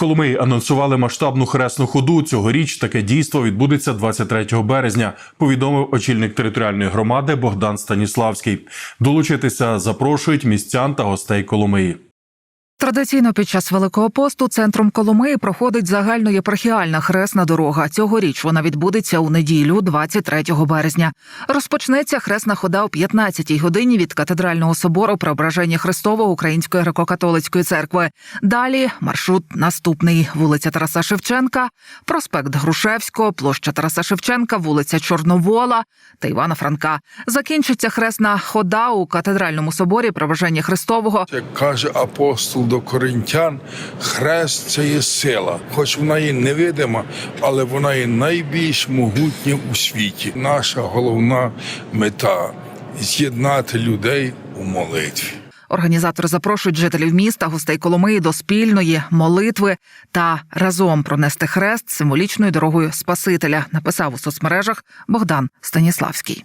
Коломиї анонсували масштабну хресну ходу. Цьогоріч таке дійство відбудеться 23 березня. Повідомив очільник територіальної громади Богдан Станіславський. Долучитися запрошують містян та гостей Коломиї. Традиційно під час Великого посту центром Коломиї проходить загальноєпархіальна хресна дорога. Цьогоріч вона відбудеться у неділю, 23 березня. Розпочнеться хресна хода о 15-й годині від катедрального собору Преображення Христового Української греко-католицької церкви. Далі маршрут наступний: вулиця Тараса Шевченка, проспект Грушевського, площа Тараса Шевченка, вулиця Чорновола та Івана Франка. Закінчиться хресна хода у катедральному соборі Преображення Христового Як каже апостол до коринтян, хрест це є сила, хоч вона є невидима, але вона є найбільш могутня у світі. Наша головна мета з'єднати людей у молитві. Організатори запрошують жителів міста, гостей Коломиї до спільної молитви та разом пронести хрест символічною дорогою Спасителя. Написав у соцмережах Богдан Станіславський.